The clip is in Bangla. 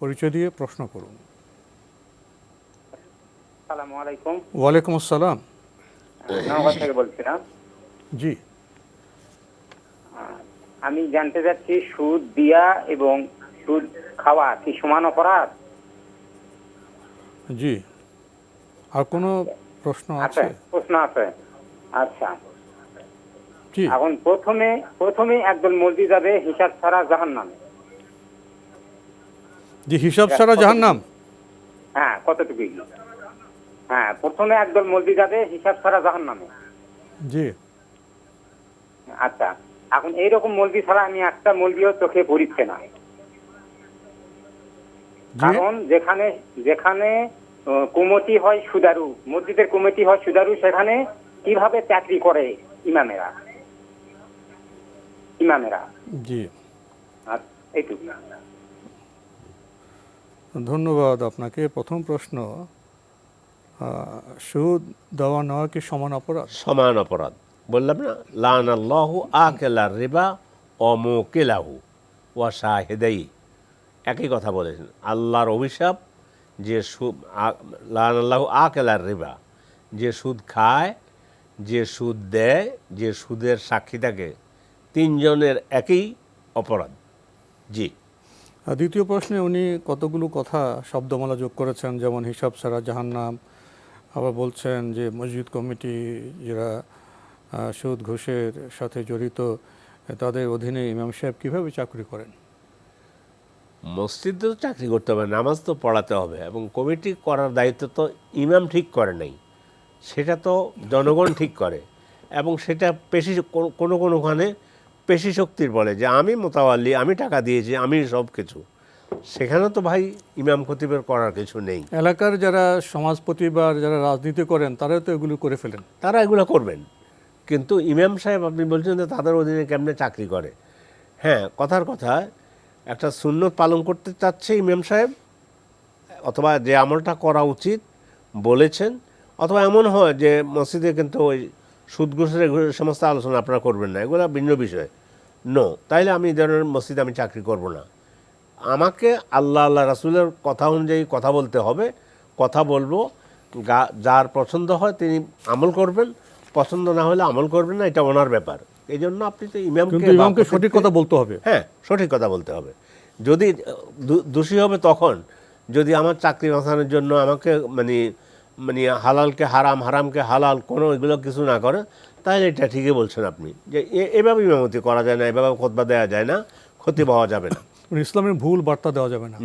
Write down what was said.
পরিচয় দিয়ে প্রশ্ন করুন। আলাইকুম। ওয়ালাইকুম আসসালাম। নওগাঁ থেকে বলছিলাম জি। আমি জানতে চাচ্ছি সুদ দিয়া এবং সুদ খাওয়া কি সমান অপরাধ? জি। আর কোনো প্রশ্ন আছে আছে? প্রশ্ন আছে। আচ্ছা। এখন প্রথমে প্রথমে একদল মসজিদ যাবে হিসাব ছাড়া জাহান নামে জি হিসাব ছাড়া জাহান্নাম। হ্যাঁ কতটুকু হ্যাঁ প্রথমে একদল মসজিদ যাবে হিসাব ছাড়া জাহান নামে জি। আচ্ছা এখন এইরকম মলবি ছাড়া আমি একটা মলবিও চোখে পড়িচ্ছে না। কারণ যেখানে যেখানে কমিটি হয় সুদারু মসজিদের কমিটি হয় সুদারু সেখানে কীভাবে চাকরি করে ইমামেরা? ইমামেরা। জি। এইটুকু। ধন্যবাদ আপনাকে। প্রথম প্রশ্ন সুদ, দেওয়া নেওয়া কি সমান অপরাধ? সমান অপরাধ। বললাম না লান আল্লাহু আকেলার রিবা অমোকেলাহু ওয়া শাহেদাই একই কথা বলেছেন। আল্লাহর অভিশাপ যে সুদ লান আল্লাহু আকেলার রেবা, যে সুদ খায়, যে সুদ দেয়, যে সুদের সাক্ষী থাকে, তিনজনের একই অপরাধ। জি। দ্বিতীয় প্রশ্নে উনি কতগুলো কথা শব্দমালা যোগ করেছেন, যেমন হিসাব ছাড়া জাহান্নাম, আবার বলছেন যে মসজিদ কমিটি, যারা সুদ, ঘুষের সাথে জড়িত, তাদের অধীনে ইমাম সাহেব কীভাবে চাকরি করেন? মসজিদে তো চাকরি করতে হবে, নামাজ তো পড়াতে হবে, এবং কমিটি করার দায়িত্ব তো ইমাম ঠিক করে নাই। সেটা তো জনগণ ঠিক করে, এবং সেটা পেশি, কোনো কোনোখানে পেশি শক্তির বলে যে আমি মোতাবাল্লি আমি টাকা দিয়েছি আমি সব কিছু। সেখানে তো ভাই ইমাম খতিবের করার কিছু নেই। এলাকার যারা সমাজপতি বা যারা রাজনীতি করেন তারাও তো এগুলো করে ফেলেন। তারা এগুলো করবেন। কিন্তু ইমাম সাহেব আপনি বলছেন যে তাদের অধীনে কেমনে চাকরি করে? হ্যাঁ কথার কথা একটা সুন্নত পালন করতে চাচ্ছে ইমাম সাহেব অথবা যে আমলটা করা উচিত বলেছেন অথবা এমন হয় যে মসজিদে কিন্তু ওই সুদ ঘুষের সমস্ত আলোচনা আপনারা করবেন না এগুলো ভিন্ন বিষয়। নো তাইলে আমি এই ধরনের মসজিদে আমি চাকরি করব না। আমাকে আল্লাহ আল্লাহ রাসুলের কথা অনুযায়ী কথা বলতে হবে। কথা বলব গা- যার পছন্দ হয় তিনি আমল করবেন পছন্দ না হলে আমল করবেন না এটা ওনার ব্যাপার। এই জন্য আপনি তো ইমামকে ইমামকে সঠিক কথা বলতে হবে। হ্যাঁ সঠিক কথা বলতে হবে। যদি দোষী হবে তখন যদি আমার চাকরি বাঁচানোর জন্য আমাকে মানে মানে হালালকে হারাম হারামকে হালাল কোনো এগুলো কিছু না করে তাহলে এটা ঠিকই বলছেন আপনি। যে এভাবে ইমামতি করা যায় না এভাবে খোদবা দেওয়া যায় না ক্ষতি পাওয়া যাবে না। ইসলামের ভুল বার্তা দেওয়া যাবে না।